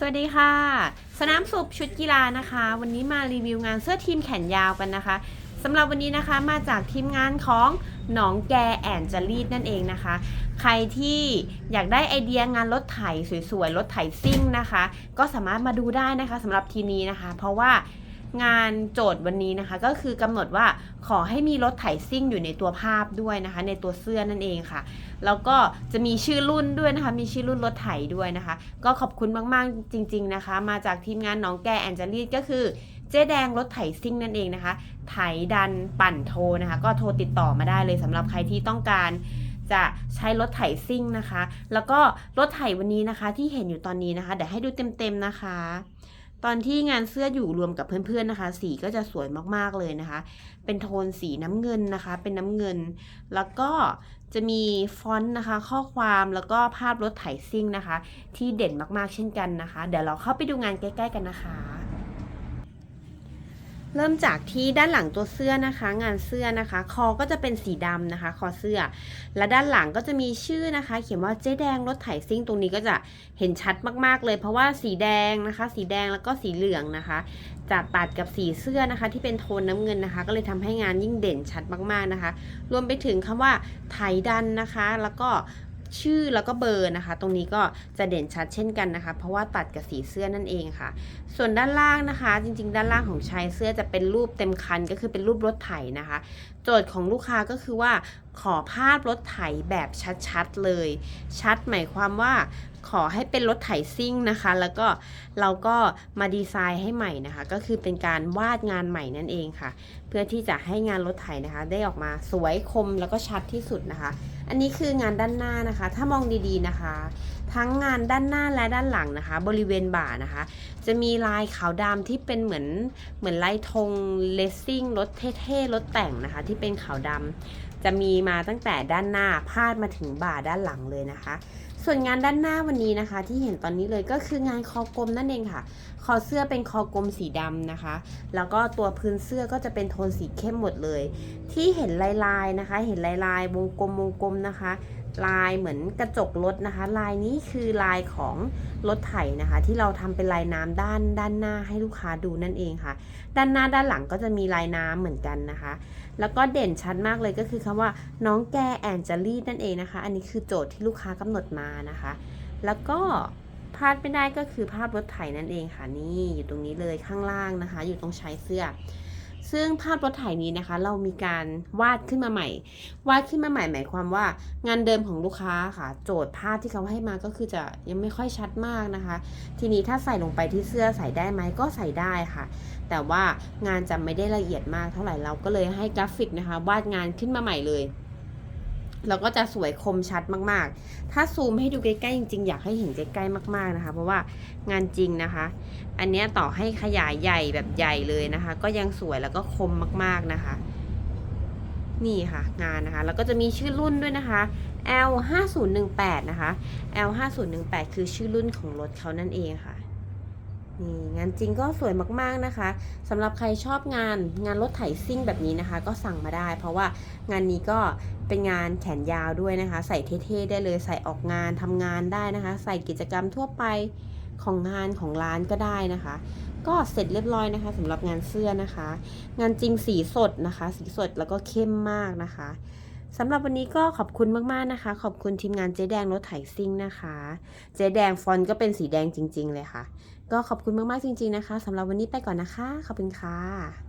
สวัสดีค่ะ สนามสุบชุดกีฬานะคะ วันนี้มารีวิวงานเสื้อทีมแขนยาวกันนะคะสำหรับวันนี้นะคะมาจากทีมงานของหนองแกแอนจารีดนั่นเองนะคะ ใครที่อยากได้ไอเดียงานรถไถสวยๆรถไถซิ่งนะคะ ก็สามารถมาดูได้นะคะสำหรับทีนี้นะคะ เพราะว่า งานโจทย์วันนี้นะคะ ก็คือกำหนดว่าขอให้มีรถไถซิ่งอยู่ในตัวภาพด้วยนะคะ ในตัวเสื้อนั่นเองค่ะ แล้วก็จะมีชื่อรุ่นด้วยนะคะ มีชื่อรุ่นรถไถด้วยนะคะ ก็ขอบคุณมากๆจริง ๆนะคะ มาจากทีมงานน้องแกแอนเจลีก็คือเจ๊แดงรถไถซิ่งนั่นเองนะคะ ไถดันปั่นโทนะคะ ก็โทรติดต่อมาได้เลยสำหรับใครที่ต้องการจะใช้รถไถซิ่งนะคะ แล้วก็รถไถวันนี้นะคะที่เห็นอยู่ตอนนี้นะคะ เดี๋ยวให้ดูเต็มๆนะคะ ตอนที่งานเสื้ออยู่รวมกับเพื่อนๆนะคะ สีก็จะสวยมากๆเลยนะคะ เป็นโทนสีน้ำเงินนะคะ เป็นน้ำเงิน แล้วก็จะมีฟอนต์นะคะ ข้อความแล้วก็ภาพรถไถซิ่งนะคะ ที่เด่นมากๆเช่นกันนะคะ เดี๋ยวเราเข้าไปดูงานใกล้ ๆ กันนะคะ เริ่มจากที่ด้านหลังตัวเสื้อนะคะ งานเสื้อนะคะ คอก็จะเป็นสีดำนะคะ คอเสื้อ และด้านหลังก็จะมีชื่อนะคะ เขียนว่าเจ๊แดงรถไถซิ่งตรงนี้ก็จะเห็นชัดมากๆเลย เพราะว่าสีแดงนะคะ สีแดงแล้วก็สีเหลืองนะคะจะตัดกับสีเสื้อนะคะ ที่เป็นโทนน้ำเงินนะคะ ก็เลยทำให้งานยิ่งเด่นชัดมากๆนะคะ รวมไปถึงคำว่าไถดันนะคะ แล้วก็ ชื่อแล้วก็เบอร์นะคะ ตรงนี้ก็จะเด่นชัดเช่นกันนะคะ เพราะว่าตัดกับสีเสื้อนั่นเองค่ะ ส่วนด้านล่างนะคะ จริงๆ ด้านล่างของชายเสื้อจะเป็นรูปเต็มคันก็คือเป็นรูปรถไถนะคะ จทย์ของลูกค้าก็คือว่า ขอภาพรถไถแบบชัดๆเลย ชัดหมายความว่า ขอให้เป็นรถไถซิ่งนะคะ แล้วก็เราก็มาดีไซน์ให้ใหม่นะคะ ก็คือเป็นการวาดงานใหม่นั่นเองค่ะ เพื่อที่จะให้งานรถไถนะคะ ได้ออกมาสวยคมแล้วก็ชัดที่สุดนะคะ อันนี้คืองานด้านหน้านะคะ ถ้ามองดีๆนะคะ ทั้งงานด้านหน้าและด้านหลังนะคะ บริเวณบ่านะคะ จะมีลายขาวดำที่เป็นเหมือนเหมือนลายธงเลสซิ่งรถเท่ๆรถแต่งนะคะ ที่เป็นขาวดำจะมีมาตั้งแต่ด้านหน้าพาดมาถึงบ่าด้านหลังเลยนะคะ ส่วนงานด้านหน้าวันนี้นะคะ ที่เห็นตอนนี้เลยก็คืองานคอกลมนั่นเองค่ะ คอเสื้อเป็นคอกลมสีดำนะคะ แล้วก็ตัวพื้นเสื้อก็จะเป็นโทนสีเข้มหมดเลย ที่เห็นลายๆนะคะ เห็นลายลายๆวงกลมวงกลมนะคะ ลายเหมือนกระจกรถนะคะ ลายนี้คือลายของรถไถนะคะ ที่เราทำเป็นลายน้ำด้านด้านหน้าให้ลูกค้าดูนั่นเองค่ะ ด้านหน้าด้านหลังก็จะมีลายน้ำเหมือนกันนะคะ แล้วก็เด่นชัดมากเลยก็คือคำว่าน้องแกแอนเจลี่นั่นเองนะคะ อันนี้คือโจทย์ที่ลูกค้ากำหนดมานะคะ แล้วก็พลาดไม่ได้ก็คือภาพรถไถนั่นเองค่ะนี่อยู่ตรงนี้เลยข้างล่างนะคะ อยู่ตรงชายเสื้อ ซึ่งภาพรถไถนี้นะคะ เรามีการวาดขึ้นมาใหม่ วาดขึ้นมาใหม่หมายความว่า งานเดิมของลูกค้าค่ะ โจทย์ภาพที่เขาให้มาก็คือจะยังไม่ค่อยชัดมากนะคะ ทีนี้ถ้าใส่ลงไปที่เสื้อใส่ได้ไหมก็ใส่ได้ค่ะ แต่ว่างานจะไม่ได้ละเอียดมากเท่าไหร่เราก็เลยให้กราฟิกนะคะ วาดงานขึ้นมาใหม่เลย แล้วก็จะสวยคมชัดมากๆ ถ้าซูมให้ดูใกล้ๆจริงๆ อยากให้เห็นใกล้ๆมากๆนะคะ เพราะว่างานจริงนะคะ อันนี้ต่อให้ขยายใหญ่แบบใหญ่เลยนะคะ ก็ยังสวยแล้วก็คมมากๆนะคะ นี่ค่ะงานนะคะ แล้วก็จะมีชื่อรุ่นด้วยนะคะ L 5 0 1 8นะคะ L 5 0 1 8คือชื่อรุ่นของรถเขานั่นเองค่ะ นี่งานจริงก็สวยมากๆนะคะสำหรับใครชอบงานงานรถไถซิ่งแบบนี้นะคะ ก็สั่งมาได้ เพราะว่างานนี้ก็เป็นงานแขนยาวด้วยนะคะ ใส่เท่ๆได้เลยใส่ออกงานทำงานได้นะคะ ใส่กิจกรรมทั่วไปของงานของร้านก็ได้นะคะ ก็เสร็จเรียบร้อยนะคะสำหรับงานเสื้อนะคะ งานจริงสีสดนะคะ สีสดแล้วก็เข้มมากนะคะสำหรับวันนี้ก็ขอบคุณมาก ๆ นะคะ ขอบคุณทีมงานเจ๊แดงรถไถซิ่งนะคะ เจ๊แดงฟอนต์ก็เป็นสีแดงจริง ๆ เลยค่ะ ก็ขอบคุณมากๆจริง ๆนะคะสำหรับวันนี้ไปก่อนนะคะ ขอบคุณค่ะ